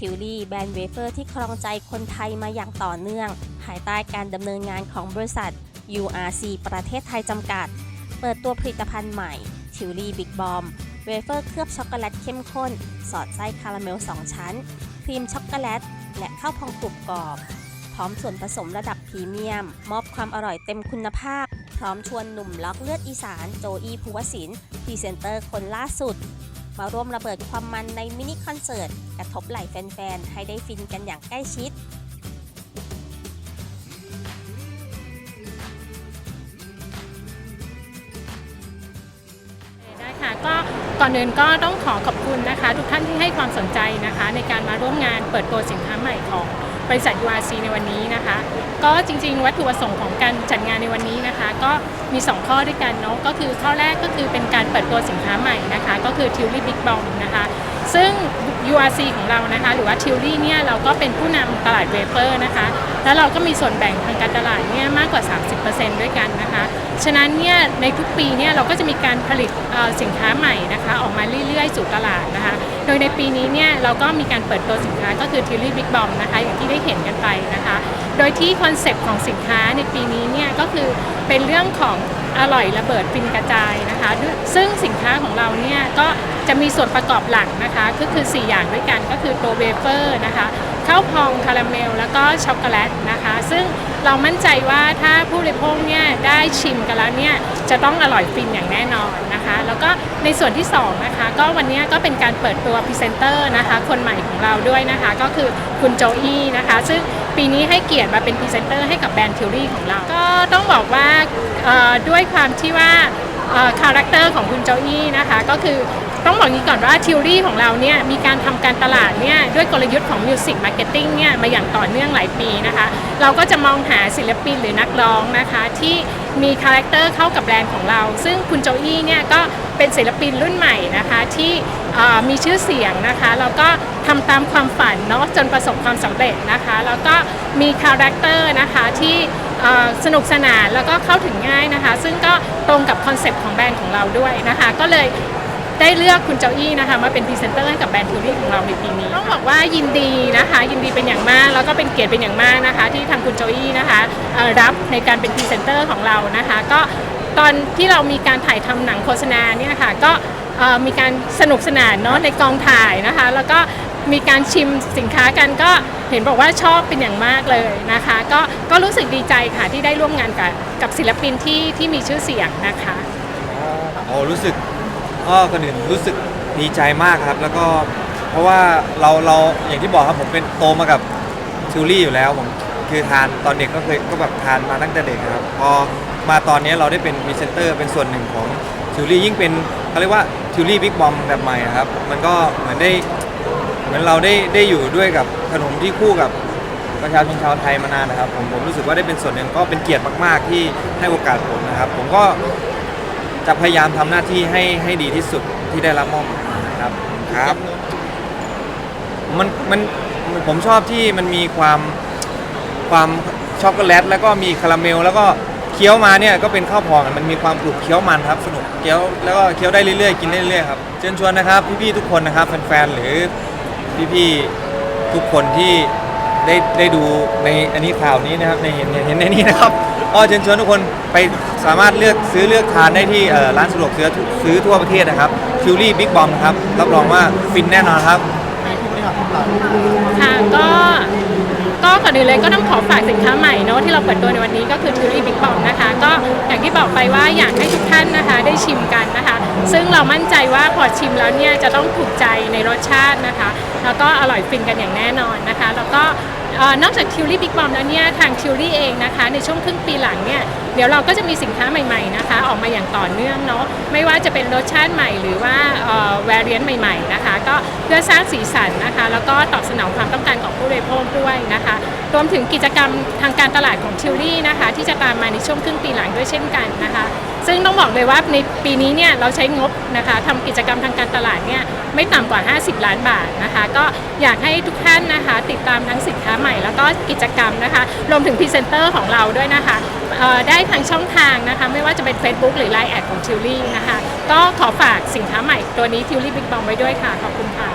ทิวลี่แบรนด์เวเฟอร์ที่ครองใจคนไทยมาอย่างต่อเนื่อง ภายใต้การดำเนินงานของบริษัท URC ประเทศไทยจำกัด เปิดตัวผลิตภัณฑ์ใหม่ทิวลี่บิ๊กบอมเวเฟอร์เคลือบช็อกโกแลตเข้มข้น สอดไส้คาราเมล 2 ชั้น ครีมช็อกโกแลต และข้าวพองกรุบกรอบ พร้อมส่วนผสมระดับพรีเมียม มอบความอร่อยเต็มคุณภาพ พร้อมชวนหนุ่มล็อกเลือดอีสาน โจอีภูวศิลป์พรีเซนเตอร์คนล่าสุด มาร่วมระเบิดความมันในมินิคอนเสิร์ตกระทบไหล่แฟนๆ ให้ได้ฟินกันอย่างใกล้ชิดได้ค่ะก็ก่อนอื่นก็ต้องขอขอบคุณนะคะ ทุกท่านที่ให้ความสนใจนะคะ ในการมาร่วมงานเปิดตัวสินค้าใหม่ของ บริษัท URC ในวันนี้นะคะ ก็จริงๆ วัตถุประสงค์ของการจัดงานในวันนี้นะคะ ก็มี 2 ข้อด้วยกันเนาะก็คือข้อแรกก็คือเป็นการเปิดตัวสินค้าใหม่นะคะ ก็คือ t i l l y Big Bomb นะคะ ซึ่ง URC ของเรานะคะหรือว่า t i l l y เนี่ยเราก็เป็นผู้นำตลาดเวเปอร์นะคะ แล้วเราก็มีส่วนแบ่งทางการตลาดเนี่ยมากกว่า 30%ด้วยกันนะคะ ฉะนั้นเนี่ยในทุกปีเนี่ยเราก็จะมีการผลิตสินค้าใหม่นะคะออกมาเรื่อยๆ สู่ตลาดนะคะ โดยในปีนี้เนี่ยเราก็มีการเปิดตัวสินค้าก็คือ t i l l y Big Bomb นะคะอย่างที่ได้เห็นกันไปนะคะ โดยที่คอนเซปต์ของสินค้าในปีนี้เนี่ยก็คือเป็นเรื่องของ อร่อยระเบิดฟินกระจายนะคะซึ่งสินค้าของเราเนี่ยก็จะมีส่วนประกอบหลักนะคะก็คือ 4 อย่างด้วยกันก็คือตัวเวเฟอร์นะคะข้าวพองคาราเมล แล้วก็ช็อกโกแลตนะคะ ซึ่งเรามั่นใจว่าถ้าผู้บริโภคเนี่ยได้ชิมกันแล้วเนี่ยจะต้องอร่อยฟินอย่างแน่นอนนะคะ แล้วก็ในส่วนที่สองนะคะก็วันนี้ก็เป็นการเปิดตัวพรีเซนเตอร์นะคะคนใหม่ของเราด้วยนะคะ ก็คือคุณโจอี้นะคะ ซึ่ง ปีนี้ให้เกียรติมาเป็นพรีเซนเตอร์ให้กับแบรนด์ทิวรี่ของเรา ก็ต้องบอกว่าด้วยความที่ว่าคาแรคเตอร์ของคุณเจอี้นะคะ ก็คือ ต้องบอกงี้ก่อนว่าทิวรี่ของเราเนี่ยมีการทำการตลาดเนี่ยด้วยกลยุทธ์ของมิวสิกมาร์เก็ตติ้งเนี่ยมาอย่างต่อเนื่องหลายปีนะคะ เราก็จะมองหาศิลปินหรือนักร้องนะคะที่มีคาแรคเตอร์เข้ากับแบรนด์ของเรา ซึ่งคุณโจอี้เนี่ยก็เป็นศิลปินรุ่นใหม่นะคะที่มีชื่อเสียงนะคะแล้วก็ทำตามความฝันเนาะจนประสบความสำเร็จนะคะแล้วก็มีคาแรคเตอร์นะคะที่สนุกสนานแล้วก็เข้าถึงง่ายนะคะ ซึ่งก็ตรงกับคอนเซปต์ของแบรนด์ของเราด้วยนะคะ ก็เลย ได้เลือกคุณเจ้าอี้นะคะมาเป็นพรีเซนเตอร์ให้กับแบรนด์ทิวรี่ของเราในปีนี้ต้องบอกว่ายินดีนะคะ ยินดีเป็นอย่างมาก แล้วก็เป็นเกียรติเป็นอย่างมากนะคะ ที่ทางคุณเจ้าอี้นะคะรับในการเป็นพรีเซนเตอร์ของเรานะคะ ก็ตอนที่เรามีการถ่ายทำหนังโฆษณาเนี่ยค่ะก็มีการสนุกสนานเนาะในกองถ่ายนะคะ แล้วก็มีการชิมสินค้ากันก็เห็นบอกว่าชอบเป็นอย่างมากเลยนะคะ ก็ก็รู้สึกดีใจค่ะที่ได้ร่วมงานกับกับศิลปินที่ที่มีชื่อเสียงนะคะโอ้รู้สึก ก็ก่อนอื่นรู้สึกดีใจมากครับ แล้วก็เพราะว่าเราเราอย่างที่บอกครับผมเป็นโตมากับทิวลี่อยู่แล้วผมคือทานตอนเด็กก็เคยก็แบบทานมาตั้งแต่เด็กครับพอมาตอนนี้เราได้เป็นพรีเซนเตอร์เป็นส่วนหนึ่งของทิวลี่ยิ่งเป็นเขาเรียกว่าทิวลี่บิ๊กบอมแบบใหม่อะครับมันก็เหมือนได้เหมือนเราได้ได้อยู่ด้วยกับขนมที่คู่กับประชาชนชาวไทยมานานนะครับผมผมรู้สึกว่าได้เป็นส่วนหนึ่งก็เป็นเกียรติมาก ๆ ที่ให้โอกาสผมนะครับ ผมก็ จะพยายามทำหน้าที่ให้ให้ดีที่สุดที่ได้รับมอบหมายนะครับครับ มันมันผมชอบที่มันมีความความช็อกโกแลตแล้วก็มีคาราเมล แล้วก็เคี้ยวมาเนี่ยก็เป็นข้าวพองอะมันมีความกรุบเคี้ยวมันครับสนุกเคี้ยวแล้วก็เคี้ยวได้เรื่อยๆกินได้เรื่อยๆครับเชิญชวนนะครับ พี่ๆทุกคนนะครับแฟนๆหรือพี่ๆทุกคนที่ได้ได้ดูในอันนี้ข่าวนี้นะครับในเห็นเห็นในนี้นะครับ ก็เชิญชวนทุกคนไปสามารถเลือกซื้อเลือกทานได้ที่เอ่อร้านสะดวกซื้อซื้อทั่วประเทศนะครับคิวรี่บิ๊กบอมครับรับรองว่าฟินแน่นอนครับ ค่ะก็ก็ก่อนอื่นเลยก็ต้องขอฝากสินค้าใหม่เนอะที่เราเปิดตัวในวันนี้ก็คือ t u r i Big b o m นะคะ ก็อย่างที่บอกไปว่าอยากให้ทุกท่านนะคะได้ชิมกันนะคะ ซึ่งเรามั่นใจว่าพอชิมแล้วเนี่ยจะต้องถูกใจในรสชาตินะคะ แล้วก็อร่อยฟินกันอย่างแน่นอนนะคะ แล้วก็ อนอกจาก t u r i Big b o m แล้วเนี่ยทาง t u r i เองนะคะ ในช่วงครึ่งปีหลังเนี่ยเดี๋ยวเราก็จะมีสินค้าใหม่ๆนะคะ ออกมาอย่างต่อเนื่องเนาะไม่ว่าจะเป็นรสชาติใหม่หรือว่าเอ่อ variant ใหม่ๆนะคะ ก็เพื่อสร้างสีสันนะคะ แล้วก็ตอบสนองความต้องการของผู้บริโภคด้วยนะคะ รวมถึงกิจกรรมทางการตลาดของทิวรี่นะคะ ที่จะตามมาในช่วงครึ่งปีหลังด้วยเช่นกันนะคะ ซึ่งต้องบอกเลยว่าในปีนี้เนี่ยเราใช้งบนะคะทำกิจกรรมทางการตลาดเนี่ยไม่ต่ำกว่า 50 ล้านบาทนะคะ ก็อยากให้ทุกท่านนะคะติดตามทั้งสินค้าใหม่แล้วก็กิจกรรมนะคะรวมถึงพรีเซนเตอร์ของเราด้วยนะคะได้ทางช่องทางนะคะไม่ว่าจะเป็น Facebook หรือ Line แอดของทิวรี่นะคะก็ขอฝากสินค้าใหม่ตัวนี้ทิวรี่บิ๊กบอมไว้ด้วยค่ะ ขอบคุณค่ะ